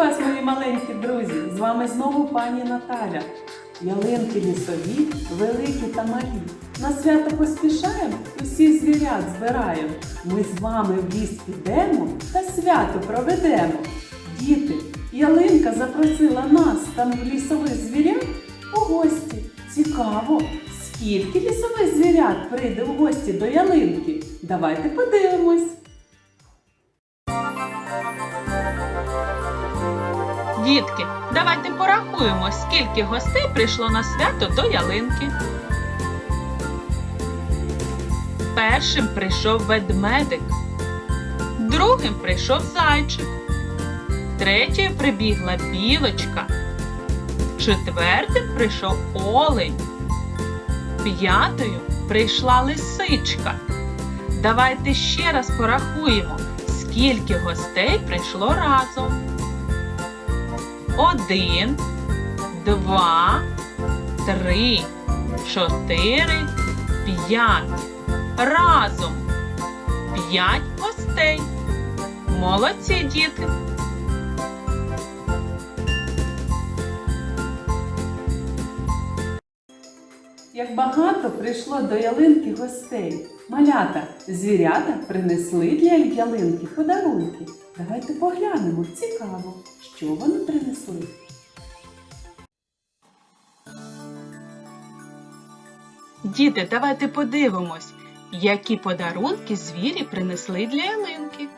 вас, мої маленькі друзі! З вами знову пані Наталя. Ялинки лісові, великі та малі. На свято поспішаємо, усі звірят збираємо. Ми з вами в ліс підемо та свято проведемо. Діти, ялинка запросила нас там в лісових звірят у гості. Цікаво, скільки лісових звірят прийде в гості до ялинки? Давайте подивимось. Дітки, давайте порахуємо, скільки гостей прийшло на свято до ялинки. Першим прийшов ведмедик, другим прийшов зайчик, третьою прибігла білочка, четвертим прийшов олень, п'ятою прийшла лисичка. Давайте ще раз порахуємо, скільки гостей прийшло разом. Один, два, три, чотири, п'ять. Разом. П'ять гостей. Молодці діти. Як багато прийшло до ялинки гостей. Малята, звірята принесли для ялинки подарунки. Давайте поглянемо. Цікаво, що вони принесли. Діти, давайте подивимось, які подарунки звірі принесли для ялинки.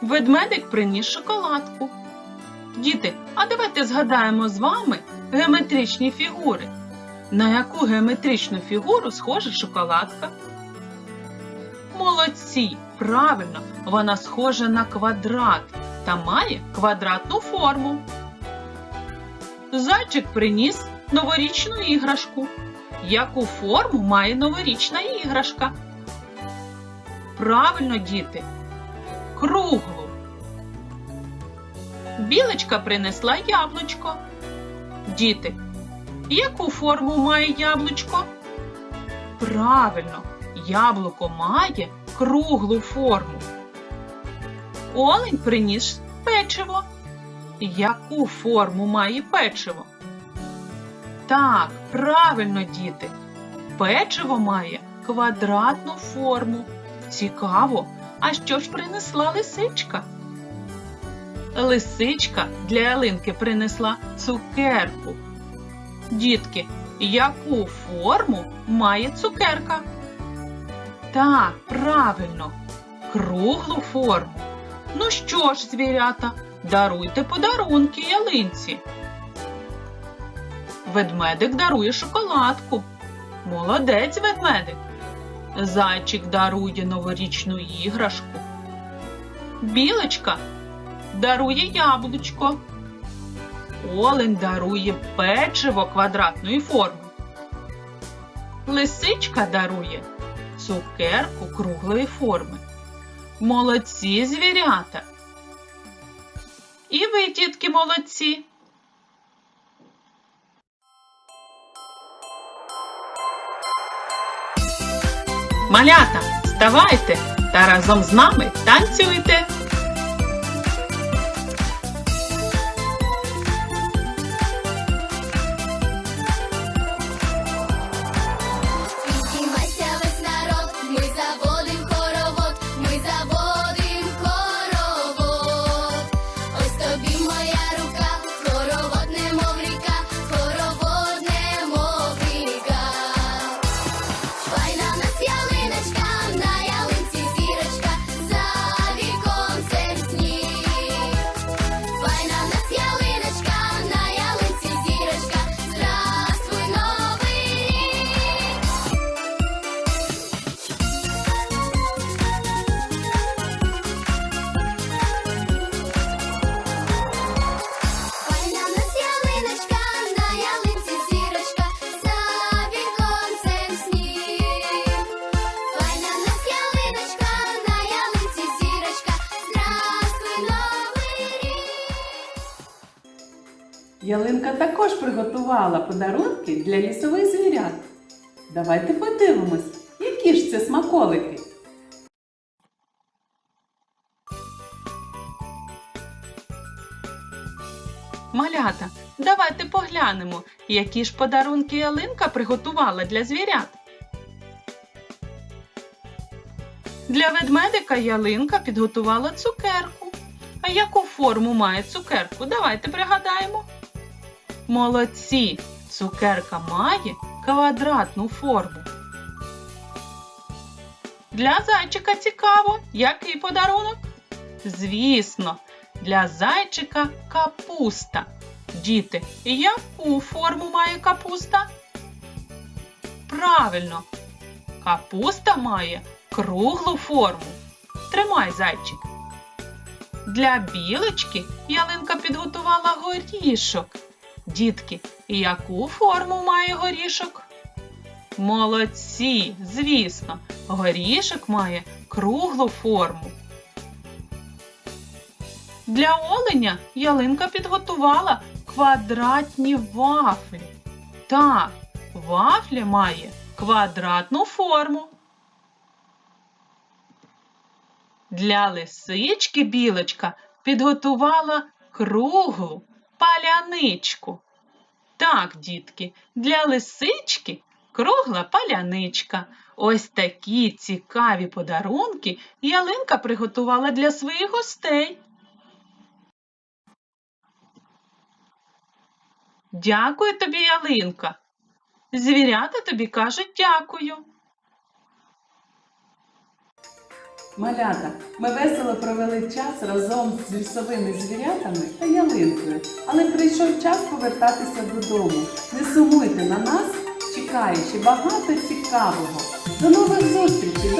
Ведмедик приніс шоколадку. Діти, а давайте згадаємо з вами геометричні фігури. На яку геометричну фігуру схожа шоколадка? Молодці! Правильно, вона схожа на квадрат та має квадратну форму. Зайчик приніс новорічну іграшку. Яку форму має новорічна іграшка? Правильно, діти. Круглу. Білочка принесла яблучко. Діти, яку форму має яблучко? Правильно, яблуко має круглу форму. Олень приніс печиво. Яку форму має печиво? Так, правильно, діти. Печиво має квадратну форму. Цікаво, а що ж принесла лисичка? Лисичка для ялинки принесла цукерку. Дітки, яку форму має цукерка? Так, правильно, круглу форму. Ну що ж, звірята, даруйте подарунки ялинці. Ведмедик дарує шоколадку. Молодець ведмедик. Зайчик дарує новорічну іграшку. Білочка дарує яблучко. Олень дарує печиво квадратної форми. Лисичка дарує цукерку круглої форми. Молодці звірята. І ви, дітки, молодці. Малята, вставайте та разом з нами танцюйте. Ялинка також приготувала подарунки для лісових звірят. Давайте подивимось, які ж це смаколики. Малята, давайте поглянемо, які ж подарунки ялинка приготувала для звірят. Для ведмедика ялинка підготувала цукерку. А яку форму має цукерку? Давайте пригадаємо. Молодці! Цукерка має квадратну форму. Для зайчика цікаво, який подарунок? Звісно, для зайчика капуста. Діти, яку форму має капуста? Правильно, капуста має круглу форму. Тримай зайчик. Для білочки ялинка підготувала горішок. Дітки, яку форму має горішок? Молодці, звісно, горішок має круглу форму. Для оленя ялинка підготувала квадратні вафлі. Так, вафля має квадратну форму. Для лисички білочка підготувала круглу паляничку. Так, дітки, для лисички кругла паляничка. Ось такі цікаві подарунки ялинка приготувала для своїх гостей. Дякую тобі, ялинка. Звірята тобі кажуть дякую. Малята, ми весело провели час разом з лісовими звірятами та ялинкою, але прийшов час повертатися додому. Не сумуйте на нас, чекаючи багато цікавого. До нових зустрічей!